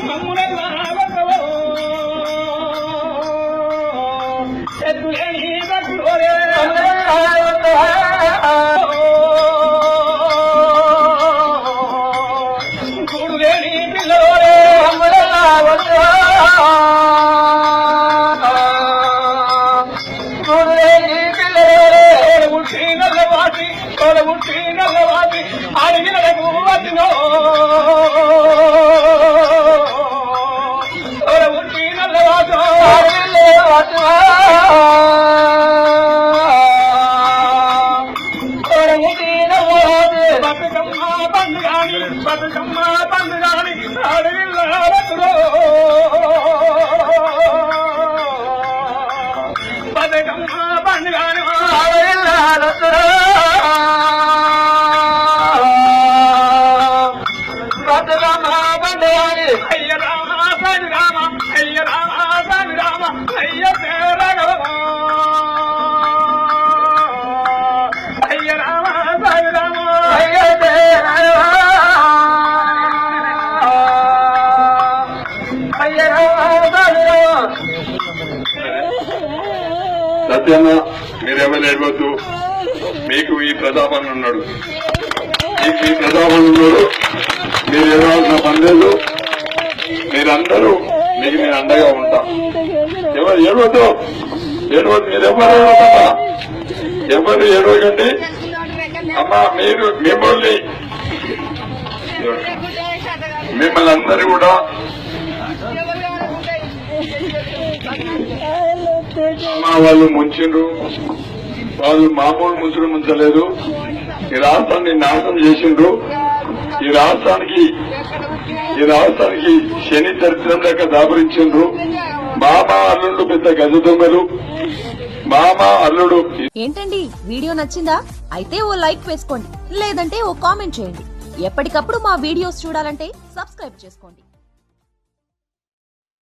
భక్తులే మమ్ములెల్లా భక్తులు ఎత్తులేని భక్తులే కూడులేని బతుకమ్మ పండుగాని బతుకమ్మ పండుగాని అడవిల్ల వతులో బతుకమ్మ పండుగాని అయ్య రామ సాయి రామ సత్యన్న మీరేమైనా ఏడవద్దు మీకు ఈ ప్రతాపన్ ఉన్నాడు. మీకు ఈ ప్రతాపన్ ఉన్నాడు. మీరు ఏడవలసిన పని లేదు. మీరందరూ మీకు నేను అండగా ఉంటా. ఎవరు ఏడవద్దు. ఏడవద్దు. మీరు ఎవరు ఏడవద్దమ్మా ఎవరు ఏడవకండి. అమ్మా మీరు మిమ్మల్ని మిమ్మల్ని అందరూ కూడా మా వాళ్ళు ముంచిండ్రు. వాళ్ళు మామూలు ముంచడం ముంచలేదు. ఈ రాష్ట్రాన్ని నాశనం చేసిండ్రు. ఈ రాష్ట్రానికి ఈ రాష్ట్రానికి శని దరిద్రం లెక్క దాపరించిండ్రు మామ అల్లుడు పెద్ద గజ దొంగలు. మామ అల్లుడు ఏంటండి? వీడియో నచ్చిందా? అయితే ఓ లైక్ వేసుకోండి. లేదంటే ఓ కామెంట్ చేయండి. ఎప్పటికప్పుడు మా వీడియోస్ చూడాలంటే సబ్స్క్రైబ్ చేసుకోండి.